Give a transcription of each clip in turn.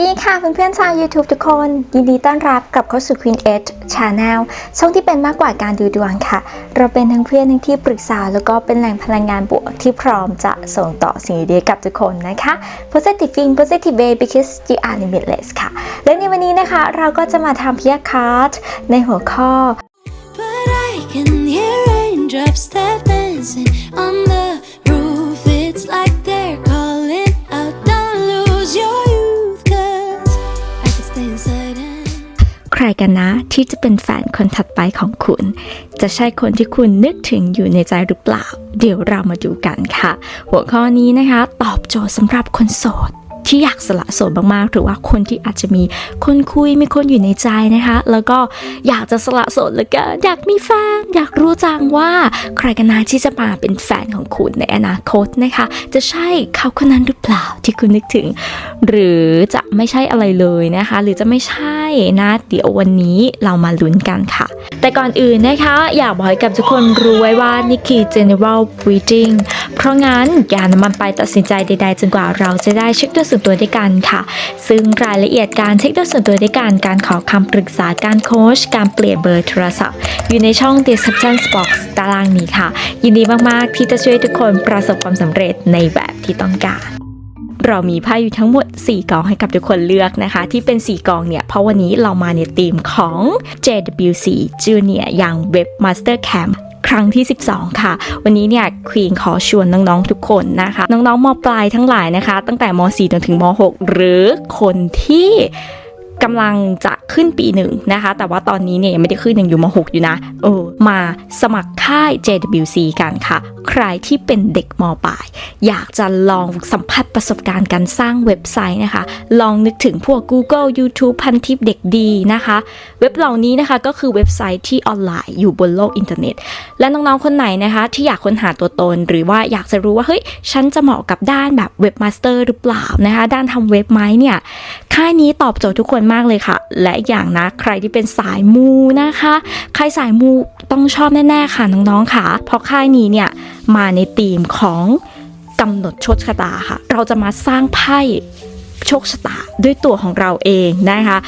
วัสดีค่ะเพื่อนๆชาว YouTube ทุกคน ยินดีต้อนรับกลับเข้าสู่ Queen Edge Channel ช่องที่เป็นมากกว่าการดูดวงค่ะ เราเป็นทั้งเพื่อนทั้งที่ปรึกษา แล้วก็เป็นแหล่งพลังงานบวกที่พร้อมจะส่งต่อสิ่งดีๆกับทุกคนนะคะ Positive in Positive way because you are limitless ค่ะ และในวันนี้นะคะเราก็จะมาทำพิยาคาร์ดในหัวข้อ But I can hear raindrops tap dancing on the ใครกันนะ ที่จะเป็นแฟนคนถัดไปของคุณ จะใช่คนที่คุณนึกถึงอยู่ในใจหรือเปล่า เดี๋ยวเรามาดูกันค่ะ หัวข้อนี้นะคะ ตอบโจทย์สำหรับคนโสด ที่อยากสละโสดมากๆ หรือว่าคนที่อาจจะมีคนคุยมีคนอยู่ในใจนะคะ แล้วก็อยากจะสละโสดแล้วก็อยากมีแฟน อยากรู้จังว่าใครกันนะที่จะมาเป็นแฟนของคุณในอนาคตนะคะ จะใช่เขาคนนั้นหรือเปล่าที่คุณนึกถึง หรือจะไม่ใช่อะไรเลยนะคะ หรือจะไม่ใช่นะเดี๋ยววันนี้เรามาลุ้นกันค่ะ แต่ก่อนอื่นนะคะ อยากบอกให้กับทุกคนรู้ไว้ว่านี่คือ general reading เพราะงั้นอย่านำมันไปตัดสินใจใดๆจนกว่าเราจะได้เช็คด้วยส่วนตัวด้วยกันค่ะ ซึ่งรายละเอียดการเช็คดวยส่วนตัวด้วยกันการขอคำปรึกษาการโค้ชการเปลี่ยนเบอร์โทรศัพท์ อยู่ในช่อง description box ตารางนี้ค่ะ ยินดีมาก ๆ ที่จะช่วยทุกคนประสบความสำเร็จในแบบที่ต้องการเรามีไพ่อยู่ทั้งหมด 4กองให้กับทุกคนเลือกนะคะ ที่เป็น 4กองเนี่ย เพราะวันนี้เรามาในธีมของ JWC Junior อย่าง Web Master Camp ครั้งที่ 12 ค่ะ วันนี้เนี่ยควีนขอชวนน้องๆทุกคนนะคะ น้องๆมปลายทั้งหลายนะคะ ตั้งแต่ม .4 จนถึงม .6 หรือคนที่ กำลังจะขึ้นปีหนึ่งนะคะ แต่ว่าตอนนี้เนี่ยยังไม่ได้ขึ้นยังอยู่ม .6 อยู่นะเออมาสมัครค่าย JWC กันค่ะ ใครที่เป็นเด็กมปลาย อยากจะลองสัมผัสประสบการณ์การสร้างเว็บไซต์นะคะ ลองนึกถึงพวก Google YouTube พันทิปเด็กดีนะคะ เว็บเหล่านี้นะคะก็คือเว็บไซต์ที่ออนไลน์อยู่บนโลกอินเทอร์เน็ต และน้องๆคนไหนนะคะ ที่อยากค้นหาตัวตน หรือว่าอยากจะรู้ว่าเฮ้ยฉันจะเหมาะกับด้านแบบเว็บมาสเตอร์หรือเปล่านะคะ ด้านทำเว็บไหมเนี่ย ค่ายนี้ตอบโจทย์ทุกคนมากเลยค่ะ และอีกอย่างนะใครที่เป็นสายมูนะคะ ใครสายมูต้องชอบแน่ๆค่ะน้องๆค่ะ เพราะค่ายนี้เนี่ยมาในธีมของกำหนดโชคชะตาค่ะ เราจะมาสร้างไพ่โชคชะตาด้วยตัวของเราเองนะคะ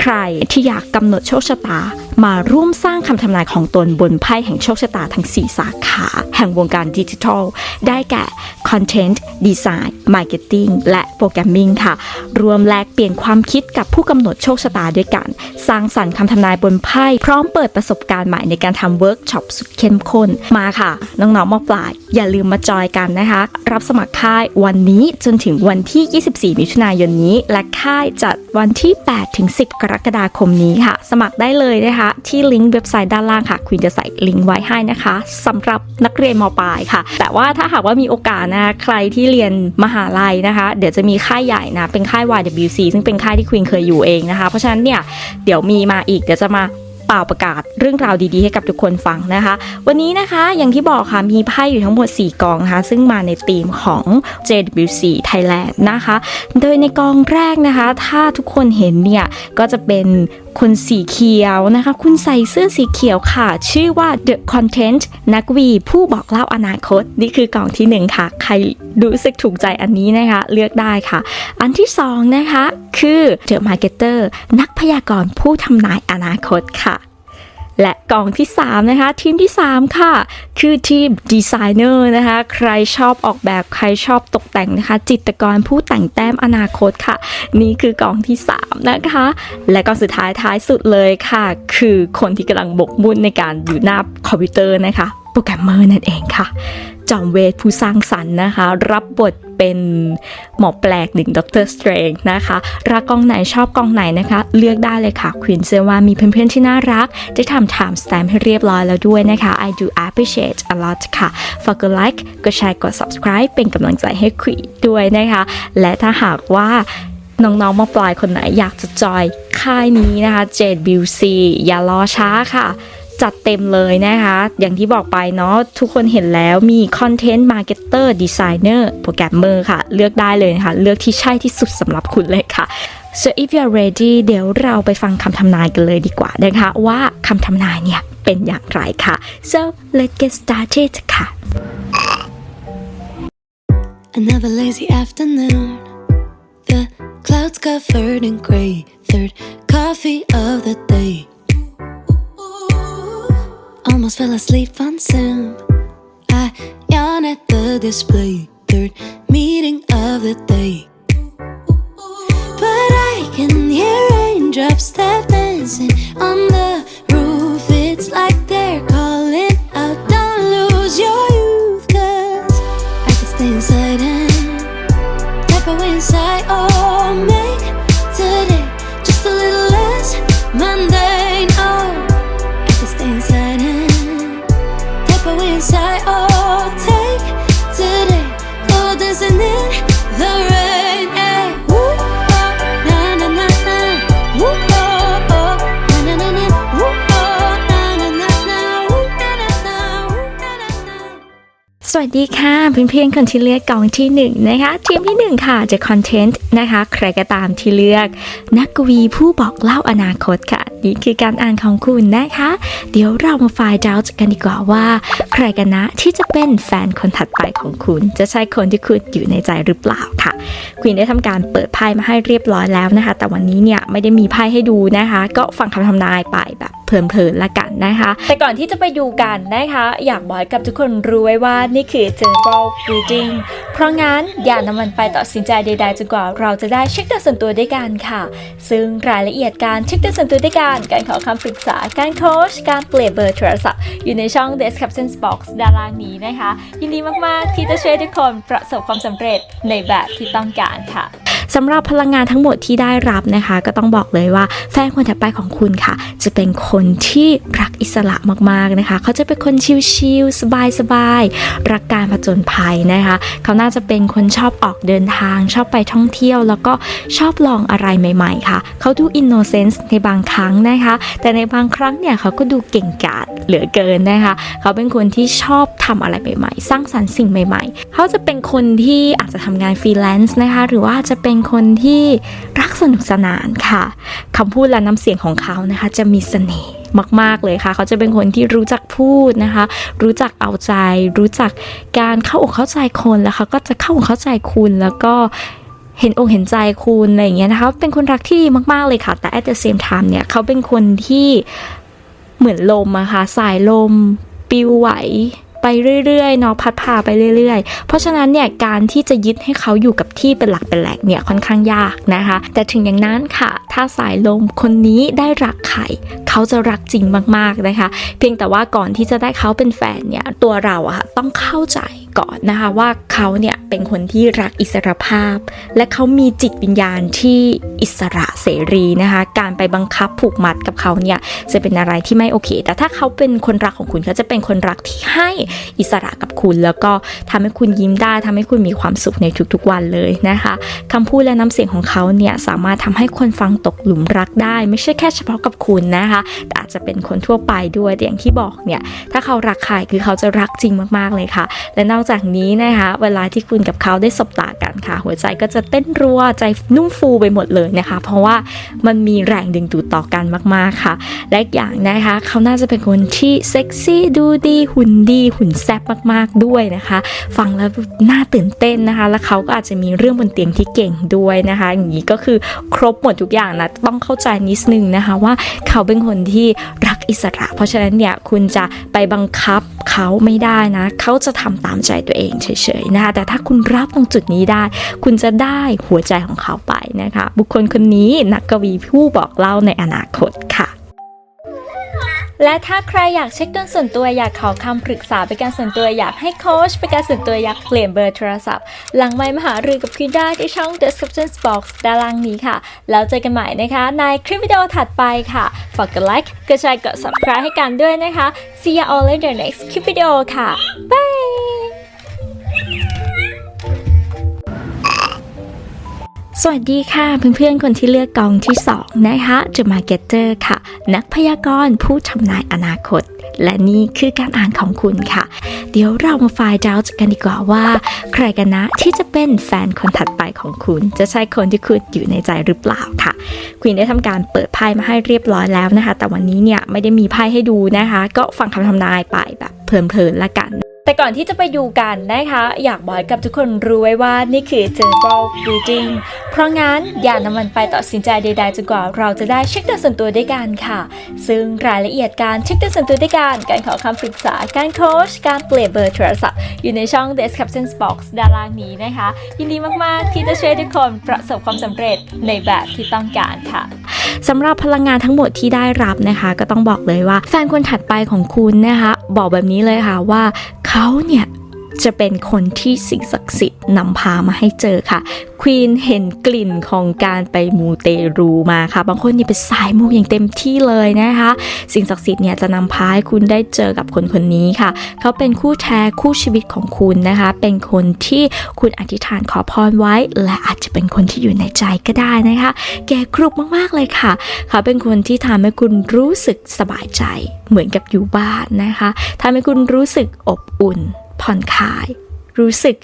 ใครที่อยากกำหนดโชคชะตา มาร่วมสร้างคำทำนายของตนบนไพ่แห่งโชคชะตาทั้ง 4 สาขา แห่งวงการดิจิทัล ได้แก่ Content Design Marketing และโปรแกรมมิ่งค่ะ รวมแลกเปลี่ยนความคิดกับผู้กำหนดโชคชะตาด้วยกัน สร้างสรรค์คำทำนายบนไพ่พร้อมเปิดประสบการณ์ใหม่ในการทำเวิร์กช็อปสุดเข้มข้นมาค่ะ น้องๆมปลาย อย่าลืมมาจอยกันนะคะ รับสมัครค่ายวันนี้จนถึงวันที่ 24 มิถุนายนนี้ และค่ายจัดวันที่8ถึง10กรกฎาคมนี้ค่ะ สมัครได้เลยนะคะ ที่ลิงก์เว็บไซต์ด้านล่างค่ะคุณจะใส่ลิงก์ไว้ให้นะคะสำหรับนักเรียนมปลายค่ะ แต่ว่าถ้าหากว่ามีโอกาสนะคะใครที่เรียนมหาลัยนะคะ เดี๋ยวจะมีค่ายใหญ่นะเป็นค่าย YWC ซึ่งเป็นค่ายที่ควีนเคยอยู่เองนะคะ เพราะฉะนั้นเนี่ยเดี๋ยวมีมาอีกเดี๋ยวจะมา เป่าประกาศเรื่องราวดีๆ ให้กับทุกคนฟังนะคะ วันนี้นะคะอย่างที่บอกค่ะมีไพ่อยู่ทั้งหมด 4 กองนะคะ ซึ่งมาในธีมของ JWC Thailand นะคะ โดยในกองแรกนะคะ ถ้าทุกคนเห็นเนี่ยก็จะเป็นคุณสีเขียวนะคะ คุณใส่เสื้อสีเขียวค่ะ ชื่อว่า The Content นักวีผู้บอกเล่าอนาคต นี่คือกล่องที่หนึ่งค่ะ ใครรู้สึกถูกใจอันนี้นะคะ เลือกได้ค่ะ อันที่สองนะคะ คือ The Marketer นักพยากรณ์ผู้ทำนายอนาคตค่ะ และกองที่ 3 นะคะ ทีมที่ 3 ค่ะ คือทีมดีไซเนอร์นะคะ ใครชอบออกแบบใครชอบตกแต่งนะคะ จิตรกรผู้แต่งแต้มอนาคตค่ะ นี่คือกองที่ 3 นะคะ และกองสุดท้ายท้ายสุดเลยค่ะ คือคนที่กำลังบกมุ่นในการอยู่หน้าคอมพิวเตอร์นะคะ โปรแกรมเมอร์นั่นเองค่ะ จอมเวทผู้สร้างสรรค์นะคะ รับบท เป็นหมอแปลกหนึ่งด็อกเตอร์สเตรนนะคะรักกองไหนชอบกองไหนนะคะ เลือกได้เลยค่ะควินเชื่อว่ามีเพื่อนๆที่น่ารัก ได้ทำ time stamp ให้เรียบร้อยแล้วด้วยนะคะ I do appreciate a lot ค่ะ ฝากกดไลค์กดแชร์กด subscribe เป็นกำลังใจให้ควีนด้วยนะคะ และถ้าหากว่าน้องๆมาปลายคนไหนอยากจะจอยค่ายนี้นะคะ JBC อย่ารอช้าค่ะ จัดเต็มเลยนะคะ อย่างที่บอกไปเนาะทุกคนเห็นแล้วมี Content Marketer Designer Programmer ค่ะ เลือกได้เลยนะคะ เลือกที่ใช่ที่สุดสำหรับคุณเลยค่ะ so if you're ready เดี๋ยวเราไปฟังคำทำนายกันเลยดีกว่านะคะ ว่าคำทำนายเนี่ยเป็นอย่างไรค่ะ so let's get started ค่ะ Another lazy afternoon. The clouds clouds covered in gray. Third coffee of the day. Almost fell asleep on Sim. I yawn at the display. Third meeting of the day. But I can hear raindrops tap dancing on the สวัสดีค่ะเพื่อนๆคนที่เลือกกองที่หนึ่งนะคะทีมที่หนึ่งค่ะจะคอนเทนต์นะคะ ใครก็ตามที่เลือก นักกวีผู้บอกเล่าอนาคตค่ะนี่คือการอ่านของคุณนะคะ เดี๋ยวเรามาฟล์ดาวกันดีกว่าว่า ใครกันนะที่จะเป็นแฟนคนถัดไปของคุณ จะใช่คนที่คุณอยู่ในใจหรือเปล่าค่ะควีนได้ทำการเปิดไพ่มาให้เรียบร้อยแล้วนะคะ แต่วันนี้เนี่ยไม่ได้มีไพ่ให้ดูนะคะ ก็ฟังคำทำนายไปแบบ เพลินๆละกันนะคะ แต่ก่อนที่จะไปดูกันนะคะ อยากบอกให้กับทุกคนรู้ไว้ว่านี่คือ general reading เพราะงั้นอย่านำมันไปตัดสินใจใดๆจนกว่าเราจะได้เช็คดวงส่วนตัวด้วยกันค่ะ ซึ่งรายละเอียดการเช็คดวงส่วนตัวด้วยกันการขอคำปรึกษาการโค้ชการเปลี่ยนเบอร์โทรศัพท์อยู่ในช่อง description box ด้านล่างนี้นะคะ ยินดีมากๆที่จะช่วยทุกคนประสบความสำเร็จในแบบที่ต้องการค่ะ สำหรับพลังงานทั้งหมดที่ได้รับนะคะ ก็ต้องบอกเลยว่าแฟนคนถัดไปของคุณค่ะ จะเป็นคนที่รักอิสระมากๆนะคะ เขาจะเป็นคนชิลๆสบายๆรักการผจญภัยนะคะ เขาน่าจะเป็นคนชอบออกเดินทาง ชอบไปท่องเที่ยว แล้วก็ชอบลองอะไรใหม่ ๆ ค่ะ เขาดูอินโนเซนส์ในบางครั้งนะคะ แต่ในบางครั้งเนี่ยเขาก็ดูเก่งกาจเหลือเกินนะคะ เขาเป็นคนที่ชอบทำอะไรใหม่ๆ สร้างสรรค์สิ่งใหม่ ๆ เขาจะเป็นคนที่อาจจะทำงานฟรีแลนซ์นะคะ หรือว่าจะเป็นคนที่รักสนุกสนานค่ะคำพูดและน้ำเสียงของเขานะคะ จะมีเสน่ห์มาก ๆ เลยค่ะ เขาจะเป็นคนที่รู้จักพูดนะคะ รู้จักเอาใจ รู้จักการเข้าอกเข้าใจคนแล้วเขาก็จะเข้าอกเข้าใจคุณแล้วก็เห็นอกเห็นใจคุณอะไรอย่างเงี้ยนะคะ เป็นคนรักที่ดีมากๆเลยค่ะ แต่ at the same time เนี่ยเขาเป็นคนที่เหมือนลมอะค่ะสายลมปิวไหว ไปเรื่อยๆเนาะพัดพาไปเรื่อย ๆ เพราะฉะนั้นเนี่ยการที่จะยึดให้เขาอยู่กับที่เป็นหลักเป็นแหลกเนี่ยค่อนข้างยากนะคะ แต่ถึงอย่างนั้นค่ะ ถ้าสายลมคนนี้ได้รักใครเขาจะรักจริงมากๆนะคะ เพียงแต่ว่าก่อนที่จะได้เขาเป็นแฟนเนี่ยตัวเราอะค่ะต้องเข้าใจ ก่อนนะคะว่าเขาเนี่ยเป็นคนที่รักอิสรภาพ และเขามีจิตวิญญาณที่อิสระเสรีนะคะ การไปบังคับผูกมัดกับเขาเนี่ยจะเป็นอะไรที่ไม่โอเค แต่ถ้าเขาเป็นคนรักของคุณเขาจะเป็นคนรักที่ให้อิสระกับคุณ แล้วก็ทำให้คุณยิ้มได้ทำให้คุณมีความสุขในทุกๆวันเลยนะคะคำพูดและน้ำเสียงของเขาเนี่ยสามารถทำให้คนฟังตกหลุมรักได้ ไม่ใช่แค่เฉพาะกับคุณนะคะแต่อาจจะเป็นคนทั่วไปด้วยแต่อย่างที่บอกเนี่ยถ้าเขารักใครคือเขาจะรักจริงมากๆเลยค่ะ และนอกอกจากนี้นะคะ เวลาที่คุณกับเขาได้สบตากันค่ะ หัวใจก็จะเต้นรัวใจนุ่มฟูไปหมดเลยนะคะ เพราะว่ามันมีแรงดึงดูดต่อกันมากๆค่ะ และอีกอย่างนะคะเขาน่าจะเป็นคนที่เซ็กซี่ดูดีหุ่นดีหุ่นแซ่บมากๆด้วยนะคะ ฟังแล้วน่าตื่นเต้นนะคะ แล้วเขาก็อาจจะมีเรื่องบนเตียงที่เก่งด้วยนะคะ อย่างนี้ก็คือครบหมดทุกอย่างนะต้องเข้าใจนิดนึงนะคะ ว่าเขาเป็นคนที่รัก อิสระ เพราะฉะนั้นเนี่ยคุณจะไปบังคับเขาไม่ได้นะ เขาจะทำตามใจตัวเองเฉยๆนะคะแต่ถ้าคุณรับตรงจุดนี้ได้ คุณจะได้หัวใจของเขาไปนะคะ บุคคลคนนี้นักกวีผู้บอกเล่าในอนาคตค่ะ และถ้าใครอยากเช็คดวงส่วนตัวอยากขอคำปรึกษาเป็นการส่วนตัวอยากให้โค้ชเป็นการส่วนตัวอยากเปลี่ยนเบอร์โทรศัพท์ หลังไมค์มหารือกับคุณได้ที่ช่อง description box ด้านล่างนี้ค่ะ แล้วเจอกันใหม่นะคะ ในคลิปวิดีโอถัดไปค่ะ ฝากกดไลค์กดแชร์กด subscribe ให้กันด้วยนะคะ see you all in the next คลิปวิดีโอค่ะ bye สวัสดีค่ะเพื่อนๆคนที่เลือกกองที่ 2 นะคะจะมาเก็ตเตอร์ค่ะ นักพยากรณ์ผู้ทำนายอนาคต และนี่คือการอ่านของคุณค่ะ เดี๋ยวเรามาฟล์ดาวกันดีกว่าว่า ใครกันนะที่จะเป็นแฟนคนถัดไปของคุณ จะใช่คนที่คุณอยู่ในใจหรือเปล่าค่ะควีนได้ทำการเปิดไพ่มาให้เรียบร้อยแล้วนะคะ แต่วันนี้เนี่ยไม่ได้มีไพ่ให้ดูนะคะ ก็ฟังคำทำนายไปแบบเพลินๆละกัน แต่ก่อนที่จะไปดูกันนะคะ อยากบอกให้กับทุกคนรู้ไว้ว่านี่คือ general reading เพราะงั้นอย่านำมันไปตัดสินใจใดๆจนกว่าเราจะได้เช็คดวงส่วนตัวด้วยกันค่ะ ซึ่งรายละเอียดการเช็คดวงส่วนตัวด้วยกัน การขอคำปรึกษา การโค้ช การเปลี่ยนเบอร์โทรศัพท์ อยู่ในช่อง description box ด้านล่างนี้นะคะ ยินดีมากๆที่จะช่วยทุกคนประสบความสำเร็จในแบบที่ต้องการค่ะสำหรับพลังงานทั้งหมดที่ได้รับนะคะ ก็ต้องบอกเลยว่าแฟนคนถัดไปของคุณนะคะ บอกแบบนี้เลยค่ะว่า เขาเนี่ย จะเป็นคนที่สิ่งศักดิ์สิทธิ์นำพามาให้เจอค่ะ ควีนเห็นกลิ่นของการไปมูเตรูมาค่ะ บางคนนี่เป็นสายมูอย่างเต็มที่เลยนะคะ สิ่งศักดิ์สิทธิ์เนี่ยจะนำพาให้คุณได้เจอกับคนคนนี้ค่ะ เขาเป็นคู่แท้คู่ชีวิตของคุณนะคะ เป็นคนที่คุณอธิษฐานขอพรไว้ และอาจจะเป็นคนที่อยู่ในใจก็ได้นะคะ แกกรุบมากๆเลยค่ะ เขาเป็นคนที่ทำให้คุณรู้สึกสบายใจเหมือนกับอยู่บ้านนะคะทำให้คุณรู้สึกอบอุ่น ผ่อนคลาย รู้สึก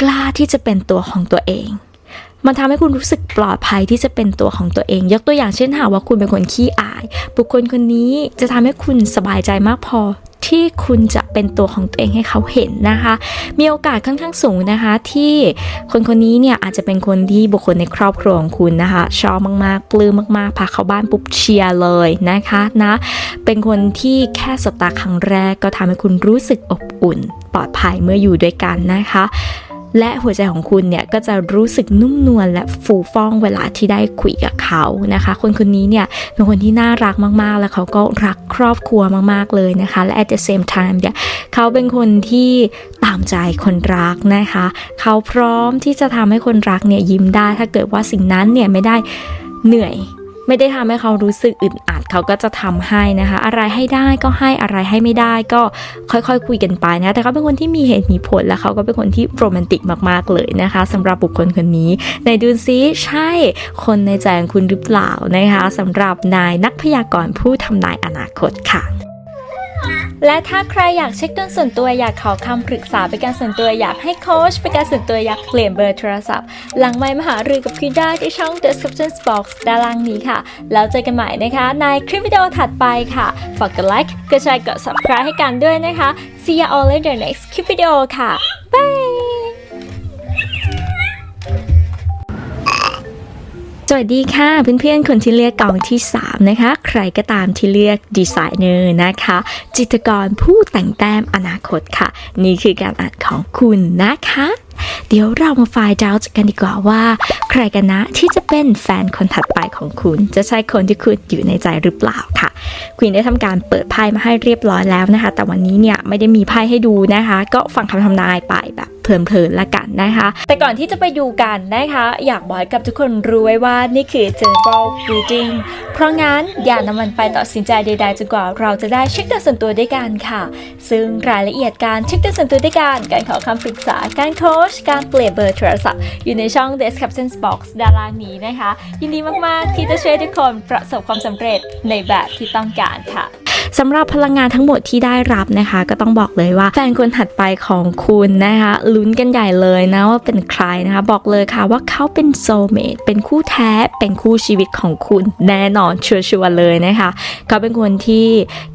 กล้าที่จะเป็นตัวของตัวเอง มันทำให้คุณรู้สึกปลอดภัยที่จะเป็นตัวของตัวเอง ยกตัวอย่างเช่นหากว่าคุณเป็นคนขี้อาย บุคคลคนนี้จะทำให้คุณสบายใจมากพอ ที่คุณจะเป็นตัวของตัวเองให้เขาเห็นนะคะ มีโอกาสค่อนข้างสูงนะคะ ที่คนคนนี้เนี่ยอาจจะเป็นคนที่บุคคลในครอบครัวของคุณนะคะ ชอบมากๆ ปลื้มมากๆพาเข้าบ้านปุ๊บเชียร์เลยนะคะนะเป็นคนที่แค่สบตาครั้งแรกก็ทำให้คุณรู้สึกอบอุ่น ปลอดภัยเมื่ออยู่ด้วยกันนะคะ และหัวใจของคุณเนี่ยก็จะรู้สึกนุ่มนวลและฟูฟ่องเวลาที่ได้คุยกับเขานะคะ คนคนนี้เนี่ยเป็นคนที่น่ารักมากๆ และเขาก็รักครอบครัวมากๆเลยนะคะ และ at the same time เนี่ยเขาเป็นคนที่ตามใจคนรักนะคะ เขาพร้อมที่จะทำให้คนรักเนี่ยยิ้มได้ถ้าเกิดว่าสิ่งนั้นเนี่ยไม่ได้เหนื่อย ไม่ได้ทำให้เขารู้สึกอึดอัดเขาก็จะทำให้นะคะ อะไรให้ได้ก็ให้อะไรให้ไม่ได้ก็ค่อยๆคุยกันไปนะแต่เขาเป็นคนที่มีเหตุมีผลและเขาก็เป็นคนที่โรแมนติกมากๆเลยนะคะสำหรับบุคคลคนนี้ในดูซิใช่คนในใจของคุณหรือเปล่านะคะสำหรับนายนักพยากรณ์ผู้ทำนายอนาคตค่ะ และถ้าใครอยากเช็คดวงส่วนตัวอยากขอคำปรึกษาเป็นการส่วนตัวอยากให้โค้ชเป็นการส่วนตัวอยากเปลี่ยนเบอร์โทรศัพท์ หลังไมค์มหารือกับพี่ได้ที่ช่อง description box ด้านล่างนี้ค่ะ แล้วเจอกันใหม่นะคะ ในคลิปวิดีโอถัดไปค่ะฝากกดไลค์กดแชร์กด subscribe ให้กันด้วยนะคะ see you all in the next คลิปวิดีโอค่ะบาย สวัสดีค่ะเพื่อนๆคนที่เรียกกองที่ 3 นะคะ ใครก็ตามที่เรียกดีไซเนอร์นะคะ จิตรกรผู้แต่งแต้มอนาคตค่ะ นี่คือการอ่านของคุณนะคะ เดี๋ยวเรามาฟล์ดาวกันดีกว่าว่า ใครกันนะที่จะเป็นแฟนคนถัดไปของคุณ จะใช่คนที่คุณอยู่ในใจหรือเปล่าค่ะควีนได้ทำการเปิดไพ่มาให้เรียบร้อยแล้วนะคะ แต่วันนี้เนี่ยไม่ได้มีไพ่ให้ดูนะคะ ก็ฟังคำทำนายไปแบบ เพลินๆละกันนะคะ แต่ก่อนที่จะไปดูกันนะคะ อยากบอกให้กับทุกคนรู้ไว้ว่านี่คือ general reading เพราะงั้นอย่านำมันไปตัดสินใจใดๆจนกว่าเราจะได้เช็คดวงส่วนตัวด้วยกันค่ะ ซึ่งรายละเอียดการเช็คดวงส่วนตัวด้วยกัน การขอคำปรึกษา การโค้ช การเปลี่ยนเบอร์โทรศัพท์ อยู่ในช่อง description box ด้านล่างนี้นะคะ ยินดีมากๆที่จะช่วยทุกคนประสบความสำเร็จในแบบที่ต้องการค่ะ สำหรับพลังงานทั้งหมดที่ได้รับนะคะ ก็ต้องบอกเลยว่าแฟนคนถัดไปของคุณนะคะลุ้นกันใหญ่เลยนะว่าเป็นใครนะคะ บอกเลยค่ะว่าเขาเป็นโซเมตเป็นคู่แท้เป็นคู่ชีวิตของคุณแน่นอนชัวร์ๆเลยนะคะ เขาเป็นคนที่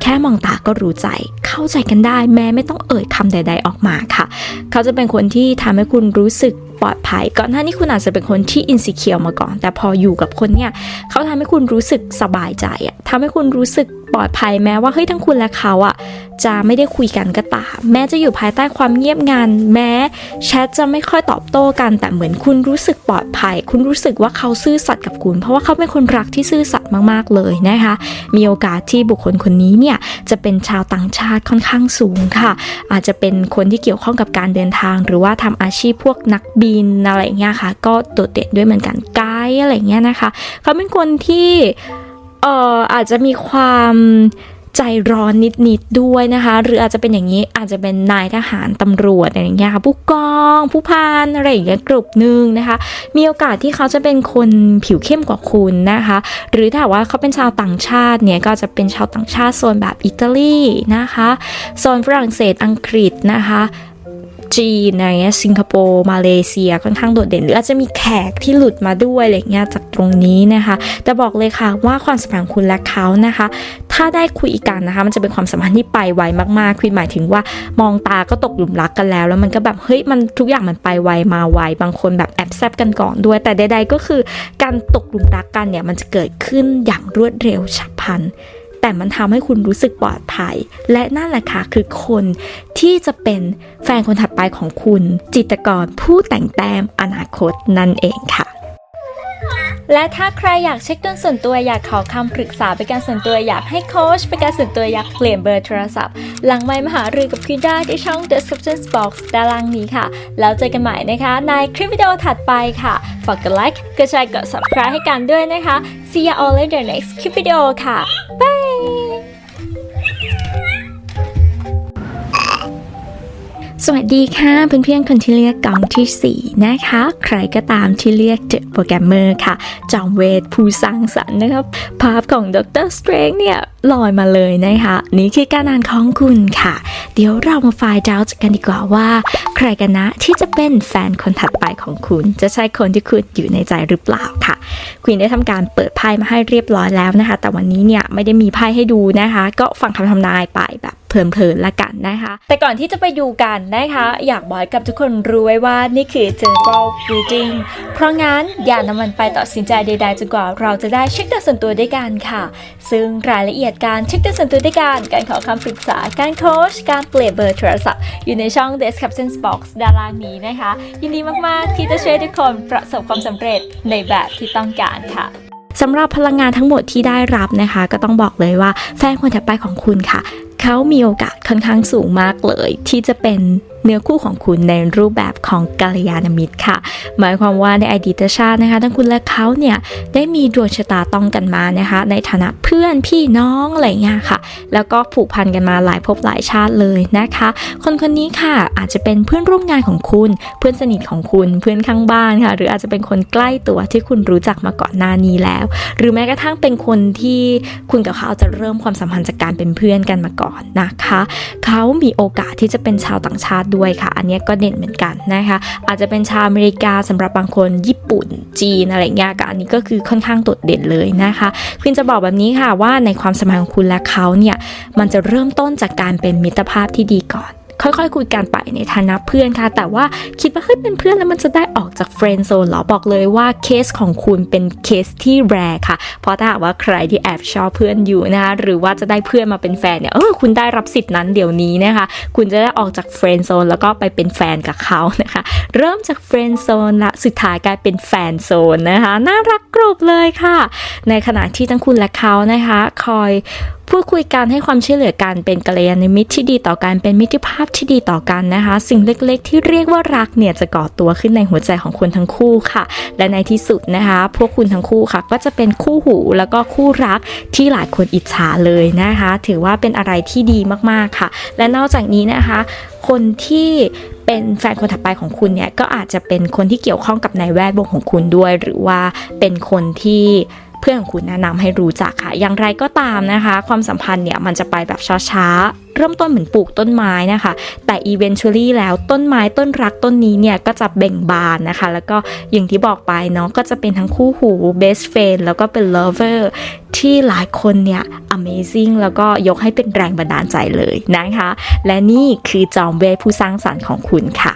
แค่มองตาก็รู้ใจ เข้าใจกันได้แม้ไม่ต้องเอ่ยคำใด ๆออกมาค่ะ เขาจะเป็นคนที่ทำให้คุณรู้สึกปลอดภัยก่อนหน้านี้คุณอาจจะเป็นคนที่อินสิเคียวมาก่อน แต่พออยู่กับคนเนี่ยเขาทำให้คุณรู้สึกสบายใจอะทำให้คุณรู้สึก ปลอดภัยแม้ว่าเฮ้ยทั้งคุณและเขาอะจะไม่ได้คุยกันก็ตามแม้จะอยู่ภายใต้ความเงียบงันแม้แชทจะไม่ค่อยตอบโต้กันแต่เหมือนคุณรู้สึกปลอดภัย คุณรู้สึกว่าเขาซื่อสัตย์กับคุณ เพราะว่าเขาเป็นคนรักที่ซื่อสัตย์มากๆเลยนะคะ มีโอกาสที่บุคคลคนนี้เนี่ยจะเป็นชาวต่างชาติค่อนข้างสูงค่ะ อาจจะเป็นคนที่เกี่ยวข้องกับการเดินทาง หรือว่าทำอาชีพพวกนักบินอะไรเงี้ยค่ะ ก็โดดเด่นด้วยเหมือนกันไกด์อะไรเงี้ยนะคะ เขาเป็นคนที่ เอ่ออาจจะมีความใจร้อนนิดๆด้วยนะคะ หรืออาจจะเป็นอย่างนี้อาจจะเป็นนายทหารตำรวจอะไรอย่างเงี้ยค่ะผู้กองผู้พันอะไรอย่างเงี้ยกลุ่มหนึ่งนะคะ มีโอกาสที่เขาจะเป็นคนผิวเข้มกว่าคุณนะคะ หรือถ้าว่าเขาเป็นชาวต่างชาติเนี่ยก็จะเป็นชาวต่างชาติโซนแบบอิตาลีนะคะโซนฝรั่งเศสอังกฤษนะคะ จีนอะไรเงี้ยสิงคโปร์มาเลเซียค่อนข้างโดดเด่น หรืออาจจะมีแขกที่หลุดมาด้วยอะไรเงี้ยจากตรงนี้นะคะ แต่บอกเลยค่ะว่าความสัมพันธ์ของคุณและเขานะคะ ถ้าได้คุยกันนะคะ มันจะเป็นความสัมพันธ์ที่ไปไวมากๆคือหมายถึงว่ามองตาก็ตกหลุมรักกันแล้ว แล้วมันก็แบบเฮ้ยมันทุกอย่างมันไปไวมาไวบางคนแบบแอบแซบกันก่อนด้วย แต่ใดๆก็คือการตกหลุมรักกันเนี่ยมันจะเกิดขึ้นอย่างรวดเร็วฉับพลัน แต่มันทำให้คุณรู้สึกปลอดภัย และนั่นแหละค่ะคือคนที่จะเป็นแฟนคนถัดไปของคุณ จิตกรผู้แต่งแต้มอนาคตนั่นเองค่ะและถ้าใครอยากเช็คดวงส่วนตัวอยากขอคำปรึกษาเป็นการส่วนตัวอยากให้โค้ชเป็นการส่วนตัวอยากเปลี่ยนเบอร์โทรศัพท์ หลังไมค์มหารือกับคุณได้ที่ช่อง description box ด้านล่างนี้ค่ะ แล้วเจอกันใหม่นะคะ ในคลิปวิดีโอถัดไปค่ะ ฝากกดไลค์กดแชร์กด subscribe ให้กันด้วยนะคะ see you all in the next คลิปวิดีโอค่ะ สวัสดีค่ะเพื่อนๆคนที่เรียกกองทีสี่ 4 นะคะ ใครก็ตามที่เรียกเดอโปรแกรมเมอร์ค่ะ จอมเวทผู้สร้างสรรค์นะครับ ภาพของดรสเตรนเนี่ยลอยมาเลยนะคะ นี่คือการอ่านของคุณค่ะ เดี๋ยวเรามาไฟล์ดาวกันดีกว่าว่า ใครกันนะที่จะเป็นแฟนคนถัดไปของคุณ จะใช่คนที่คุณอยู่ในใจหรือเปล่าค่ะควีนได้ทำการเปิดไพ่มาให้เรียบร้อยแล้วนะคะ แต่วันนี้เนี่ยไม่ได้มีไพ่ให้ดูนะคะ ก็ฟังคำทำนายไปแบบ เพลินๆละกันนะคะ แต่ก่อนที่จะไปดูกันนะคะ อยากบอกให้กับทุกคนรู้ไว้ว่านี่คือ general reading เพราะงั้นอย่านำมันไปตัดสินใจใดๆจนกว่าเราจะได้เช็คดวงส่วนตัวด้วยกันค่ะ ซึ่งรายละเอียดการเช็คดวงส่วนตัวด้วยกันการขอคำปรึกษาการโค้ชการเปลี่ยนเบอร์โทรศัพท์อยู่ในช่อง description box ด้านล่างนี้นะคะ ยินดีมากๆที่จะช่วยทุกคนประสบความสำเร็จในแบบที่ต้องการค่ะสำหรับพลังงานทั้งหมดที่ได้รับนะคะ ก็ต้องบอกเลยว่าแฟนคนถัดไปของคุณค่ะ เขามีโอกาสค่อนข้างสูงมากเลย ที่จะเป็น เนื้อคู่ของคุณในรูปแบบของกัลยาณมิตรค่ะ หมายความว่าในอดีตชาตินะคะ ทั้งคุณและเขาเนี่ยได้มีดวงชะตาต้องกันมานะคะ ในฐานะเพื่อนพี่น้องอะไรเงี้ยค่ะ แล้วก็ผูกพันกันมาหลายภพหลายชาติเลยนะคะ คนคนนี้ค่ะอาจจะเป็นเพื่อนร่วมงานของคุณ เพื่อนสนิทของคุณเพื่อนข้างบ้านค่ะ หรืออาจจะเป็นคนใกล้ตัวที่คุณรู้จักมาก่อนหน้านี้แล้ว หรือแม้กระทั่งเป็นคนที่คุณกับเขาจะเริ่มความสัมพันธ์จากการเป็นเพื่อนกันมาก่อนนะคะ เขามีโอกาสที่จะเป็นชาวต่างชาติด้วยค่ะ อันนี้ก็เด่นเหมือนกันนะคะ อาจจะเป็นชาวอเมริกาสำหรับบางคนญี่ปุ่นจีนอะไรเงี้ยก็อันนี้ก็คือค่อนข้างโดดเด่นเลยนะคะคุณจะบอกแบบนี้ค่ะว่าในความสัมพันธ์ของคุณและเขาเนี่ยมันจะเริ่มต้นจากการเป็นมิตรภาพที่ดีก่อน ค่อยๆคุยกันไปในฐานะเพื่อนค่ะ แต่ว่าคิดว่าเฮ้ยเป็นเพื่อนแล้วมันจะได้ออกจากเฟรนด์โซนหรอบอกเลยว่าเคสของคุณเป็นเคสที่แรค่ะ เพราะถ้าหากว่าใครที่แอบชอบเพื่อนอยู่นะคะหรือว่าจะได้เพื่อนมาเป็นแฟนเนี่ยเออคุณได้รับสิทธิ์นั้นเดี๋ยวนี้นะคะ คุณจะได้ออกจากเฟรนด์โซนแล้วก็ไปเป็นแฟนกับเขานะคะ เริ่มจากเฟรนด์โซนละสุดท้ายกลายเป็นแฟนโซนนะคะ น่ารักกรุบเลยค่ะ ในขณะที่ทั้งคุณและเขานะคะ คอย พูดคุยกันให้ความช่วยเหลือกันเป็นกัลยาณมิตรที่ดีต่อกันเป็นมิตรภาพที่ดีต่อกันนะคะ สิ่งเล็กๆ ที่เรียกว่ารักเนี่ยจะก่อตัวขึ้นในหัวใจของคนทั้งคู่ค่ะ และในที่สุดนะคะ พวกคุณทั้งคู่ค่ะ ก็จะเป็นคู่หูแล้วก็คู่รักที่หลายคนอิจฉาเลยนะคะ ถือว่าเป็นอะไรที่ดีมากๆค่ะ และนอกจากนี้นะคะ คนที่เป็นแฟนคนถัดไปของคุณเนี่ยก็อาจจะเป็นคนที่เกี่ยวข้องกับในแวดวงของคุณด้วย หรือว่าเป็นคนที่ เพื่อนของคุณแนะนำให้รู้จักค่ะ อย่างไรก็ตามนะคะ ความสัมพันธ์เนี่ยมันจะไปแบบช้าๆ เริ่มต้นเหมือนปลูกต้นไม้นะคะ แต่ eventually แล้วต้นไม้ต้นรักต้นนี้เนี่ยก็จะเบ่งบานนะคะ แล้วก็อย่างที่บอกไปเนาะก็จะเป็นทั้งคู่หู best friend แล้วก็เป็น lover ที่หลายคนเนี่ย amazing แล้วก็ยกให้เป็นแรงบันดาลใจเลยนะคะ และนี่คือจอมเวทผู้สร้างสรรค์ของคุณค่ะ